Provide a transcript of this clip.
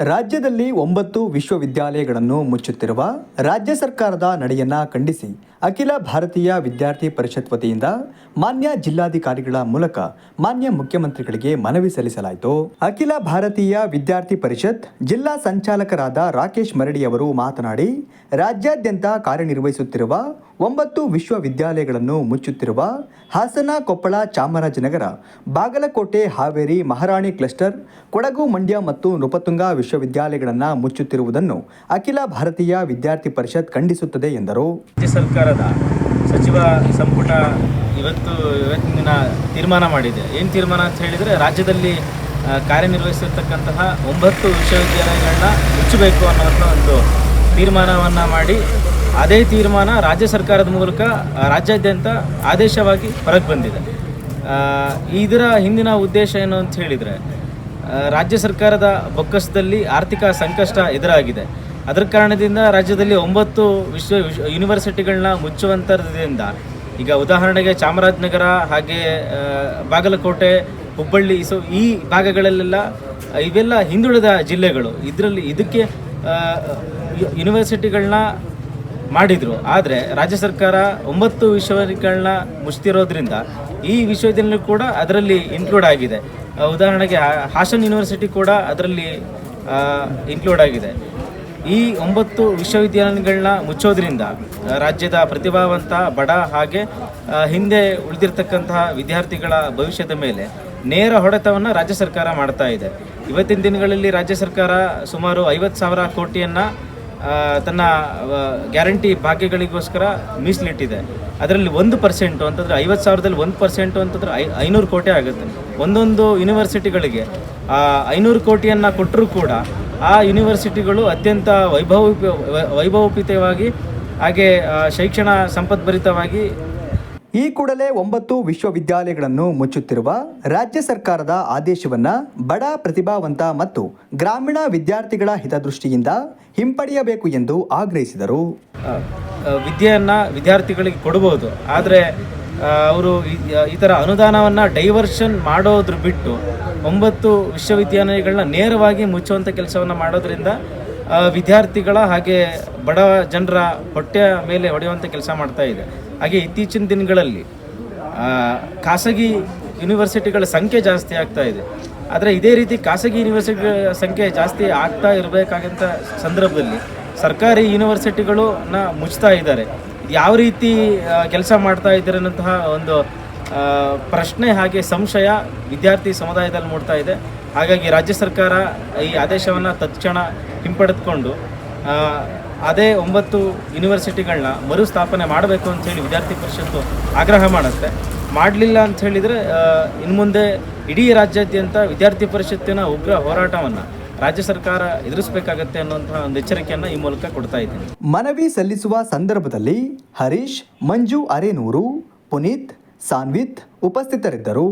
ರಾಜ್ಯದಲ್ಲಿ ಒಂಬತ್ತು ವಿಶ್ವವಿದ್ಯಾಲಯಗಳನ್ನು ಮುಚ್ಚುತ್ತಿರುವ ರಾಜ್ಯ ಸರ್ಕಾರದ ನಡೆಯನ್ನ ಖಂಡಿಸಿ ಅಖಿಲ ಭಾರತೀಯ ವಿದ್ಯಾರ್ಥಿ ಪರಿಷತ್ ವತಿಯಿಂದ ಮಾನ್ಯ ಜಿಲ್ಲಾಧಿಕಾರಿಗಳ ಮೂಲಕ ಮಾನ್ಯ ಮುಖ್ಯಮಂತ್ರಿಗಳಿಗೆ ಮನವಿ ಸಲ್ಲಿಸಲಾಯಿತು. ಅಖಿಲ ಭಾರತೀಯ ವಿದ್ಯಾರ್ಥಿ ಪರಿಷತ್ ಜಿಲ್ಲಾ ಸಂಚಾಲಕರಾದ ರಾಕೇಶ್ ಮರಡಿ ಅವರು ಮಾತನಾಡಿ, ರಾಜ್ಯಾದ್ಯಂತ ಕಾರ್ಯನಿರ್ವಹಿಸುತ್ತಿರುವ ಒಂಬತ್ತು ವಿಶ್ವವಿದ್ಯಾಲಯಗಳನ್ನು ಮುಚ್ಚುತ್ತಿರುವ ಹಾಸನ, ಕೊಪ್ಪಳ, ಚಾಮರಾಜನಗರ, ಬಾಗಲಕೋಟೆ, ಹಾವೇರಿ, ಮಹಾರಾಣಿ ಕ್ಲಸ್ಟರ್, ಕೊಡಗು, ಮಂಡ್ಯ ಮತ್ತು ನೃಪತುಂಗ ವಿಶ್ವವಿದ್ಯಾಲಯಗಳನ್ನು ಮುಚ್ಚುತ್ತಿರುವುದನ್ನು ಅಖಿಲ ಭಾರತೀಯ ವಿದ್ಯಾರ್ಥಿ ಪರಿಷತ್ ಖಂಡಿಸುತ್ತದೆ ಎಂದರು. ರಾಜ್ಯ ಸರ್ಕಾರದ ಸಚಿವ ಸಂಪುಟ ಇವತ್ತು, ಇವತ್ತಿನ ತೀರ್ಮಾನ ಮಾಡಿದೆ. ಏನು ತೀರ್ಮಾನ ಅಂತ ಹೇಳಿದರೆ ರಾಜ್ಯದಲ್ಲಿ ಕಾರ್ಯನಿರ್ವಹಿಸಿರ್ತಕ್ಕಂತಹ ಒಂಬತ್ತು ವಿಶ್ವವಿದ್ಯಾಲಯಗಳನ್ನ ಮುಚ್ಚಬೇಕು ಅನ್ನೋದನ್ನ ಒಂದು ತೀರ್ಮಾನವನ್ನು ಮಾಡಿ ಅದೇ ತೀರ್ಮಾನ ರಾಜ್ಯ ಸರ್ಕಾರದ ಮೂಲಕ ರಾಜ್ಯಾದ್ಯಂತ ಆದೇಶವಾಗಿ ಹೊರಗೆ ಬಂದಿದೆ. ಇದರ ಹಿಂದಿನ ಉದ್ದೇಶ ಏನು ಅಂತ ಹೇಳಿದರೆ ರಾಜ್ಯ ಸರ್ಕಾರದ ಬೊಕ್ಕಸದಲ್ಲಿ ಆರ್ಥಿಕ ಸಂಕಷ್ಟ ಎದುರಾಗಿದೆ. ಅದರ ಕಾರಣದಿಂದ ರಾಜ್ಯದಲ್ಲಿ ಒಂಬತ್ತು ವಿಶ್ವ ಯೂನಿವರ್ಸಿಟಿಗಳನ್ನ ಮುಚ್ಚುವಂಥದ್ದರಿಂದ ಈಗ ಉದಾಹರಣೆಗೆ ಚಾಮರಾಜನಗರ ಹಾಗೆ ಬಾಗಲಕೋಟೆ, ಹುಬ್ಬಳ್ಳಿ ಸೊ, ಈ ಭಾಗಗಳಲ್ಲೆಲ್ಲ, ಇವೆಲ್ಲ ಹಿಂದುಳಿದ ಜಿಲ್ಲೆಗಳು. ಇದರಲ್ಲಿ ಇದಕ್ಕೆ ಯೂನಿವರ್ಸಿಟಿಗಳನ್ನ ಮಾಡಿದರು. ಆದರೆ ರಾಜ್ಯ ಸರ್ಕಾರ ಒಂಬತ್ತು ವಿಶ್ವವಿದ್ಯಾಲಯಗಳನ್ನ ಮುಚ್ತಿರೋದ್ರಿಂದ ಈ ವಿಶ್ವವಿದ್ಯಾಲಯ ಕೂಡ ಅದರಲ್ಲಿ ಇನ್ಕ್ಲೂಡ್ ಆಗಿದೆ. ಉದಾಹರಣೆಗೆ ಹಾಸನ್ ಯೂನಿವರ್ಸಿಟಿ ಕೂಡ ಅದರಲ್ಲಿ ಇನ್ಕ್ಲೂಡ್ ಆಗಿದೆ. ಈ ಒಂಬತ್ತು ವಿಶ್ವವಿದ್ಯಾಲಯಗಳನ್ನ ಮುಚ್ಚೋದ್ರಿಂದ ರಾಜ್ಯದ ಪ್ರತಿಭಾವಂತ ಬಡ ಹಾಗೆ ಹಿಂದೆ ಉಳಿದಿರ್ತಕ್ಕಂತಹ ವಿದ್ಯಾರ್ಥಿಗಳ ಭವಿಷ್ಯದ ಮೇಲೆ ನೇರ ಹೊಡೆತವನ್ನು ರಾಜ್ಯ ಸರ್ಕಾರ ಮಾಡ್ತಾ ಇದೆ. ಇವತ್ತಿನ ದಿನಗಳಲ್ಲಿ ರಾಜ್ಯ ಸರ್ಕಾರ ಸುಮಾರು ಐವತ್ತು ಸಾವಿರ ಕೋಟಿಯನ್ನು ತನ್ನ ಗ್ಯಾರಂಟಿ ಭಾಗ್ಯಗಳಿಗೋಸ್ಕರ ಮೀಸಲಿಟ್ಟಿದೆ. ಅದರಲ್ಲಿ ಒಂದು ಪರ್ಸೆಂಟು ಅಂತಂದರೆ ಐವತ್ತು ಸಾವಿರದಲ್ಲಿ ಒಂದು ಪರ್ಸೆಂಟು ಅಂತಂದ್ರೆ ಐ ಐನೂರು ಕೋಟಿ ಆಗುತ್ತೆ. ಒಂದೊಂದು ಯೂನಿವರ್ಸಿಟಿಗಳಿಗೆ ಆ, ಐನೂರು ಕೋಟಿಯನ್ನು ಕೊಟ್ಟರೂ ಕೂಡ ಆ ಯೂನಿವರ್ಸಿಟಿಗಳು ಅತ್ಯಂತ ವೈಭವ ವೈಭವೋಪಿತವಾಗಿ ಹಾಗೆ ಶೈಕ್ಷಣ ಸಂಪದ್ಭರಿತವಾಗಿ ಈ ಕೂಡಲೇ ಒಂಬತ್ತು ವಿಶ್ವವಿದ್ಯಾಲಯಗಳನ್ನು ಮುಚ್ಚುತ್ತಿರುವ ರಾಜ್ಯ ಸರ್ಕಾರದ ಆದೇಶವನ್ನ ಬಡ, ಪ್ರತಿಭಾವಂತ ಮತ್ತು ಗ್ರಾಮೀಣ ವಿದ್ಯಾರ್ಥಿಗಳ ಹಿತದೃಷ್ಟಿಯಿಂದ ಹಿಂಪಡೆಯಬೇಕು ಎಂದು ಆಗ್ರಹಿಸಿದರು. ವಿದ್ಯೆಯನ್ನು ವಿದ್ಯಾರ್ಥಿಗಳಿಗೆ ಕೊಡಬಹುದು. ಆದರೆ ಅವರು ಈ ಥರ ಅನುದಾನವನ್ನು ಡೈವರ್ಷನ್ ಮಾಡೋದ್ರ ಬಿಟ್ಟು ಒಂಬತ್ತು ವಿಶ್ವವಿದ್ಯಾಲಯಗಳನ್ನ ನೇರವಾಗಿ ಮುಚ್ಚುವಂಥ ಕೆಲಸವನ್ನು ಮಾಡೋದ್ರಿಂದ ವಿದ್ಯಾರ್ಥಿಗಳ ಹಾಗೆ ಬಡ ಜನರ ಹೊಟ್ಟೆಯ ಮೇಲೆ ಹೊಡೆಯುವಂಥ ಕೆಲಸ ಮಾಡ್ತಾ ಇದೆ. ಹಾಗೆ ಇತ್ತೀಚಿನ ದಿನಗಳಲ್ಲಿ ಖಾಸಗಿ ಯೂನಿವರ್ಸಿಟಿಗಳ ಸಂಖ್ಯೆ ಜಾಸ್ತಿ ಆಗ್ತಾ ಇದೆ. ಆದರೆ ಇದೇ ರೀತಿ ಖಾಸಗಿ ಯೂನಿವರ್ಸಿಟಿಗಳ ಸಂಖ್ಯೆ ಜಾಸ್ತಿ ಆಗ್ತಾ ಇರಬೇಕಾದಂಥ ಸಂದರ್ಭದಲ್ಲಿ ಸರ್ಕಾರಿ ಯೂನಿವರ್ಸಿಟಿಗಳನ್ನ ಮುಚ್ತಾ ಇದ್ದಾರೆ. ಯಾವ ರೀತಿ ಕೆಲಸ ಮಾಡ್ತಾ ಇದ್ದಾರೆ ಅನ್ನೋಂತಹ ಒಂದು ಪ್ರಶ್ನೆ ಹಾಗೆ ಸಂಶಯ ವಿದ್ಯಾರ್ಥಿ ಸಮುದಾಯದಲ್ಲಿ ಮೂಡ್ತಾ ಇದೆ. ಹಾಗಾಗಿ ರಾಜ್ಯ ಸರ್ಕಾರ ಈ ಆದೇಶವನ್ನು ತತ್ಕ್ಷಣ ಹಿಂಪಡೆದುಕೊಂಡು ಅದೇ ಒಂಬತ್ತು ಯೂನಿವರ್ಸಿಟಿಗಳನ್ನ ಮರುಸ್ಥಾಪನೆ ಮಾಡಬೇಕು ಅಂಥೇಳಿ ವಿದ್ಯಾರ್ಥಿ ಪರಿಷತ್ತು ಆಗ್ರಹ ಮಾಡುತ್ತೆ. ಮಾಡಲಿಲ್ಲ ಅಂತ ಹೇಳಿದರೆ ಇನ್ನು ಮುಂದೆ ಇಡೀ ರಾಜ್ಯಾದ್ಯಂತ ವಿದ್ಯಾರ್ಥಿ ಪರಿಷತ್ತಿನ ಉಗ್ರ ಹೋರಾಟವನ್ನು ರಾಜ್ಯ ಸರ್ಕಾರ ಎದುರಿಸಬೇಕಾಗತ್ತೆ ಅನ್ನುವಂತಹ ಒಂದು ಎಚ್ಚರಿಕೆಯನ್ನು ಈ ಮೂಲಕ ಕೊಡ್ತಾ ಇದ್ದೀನಿ. ಮನವಿ ಸಲ್ಲಿಸುವ ಸಂದರ್ಭದಲ್ಲಿ ಹರೀಶ್, ಮಂಜು ಅರೇನೂರು, ಪುನೀತ್ ಸಾನ್ವಿತ್ ಉಪಸ್ಥಿತರಿದ್ದರು.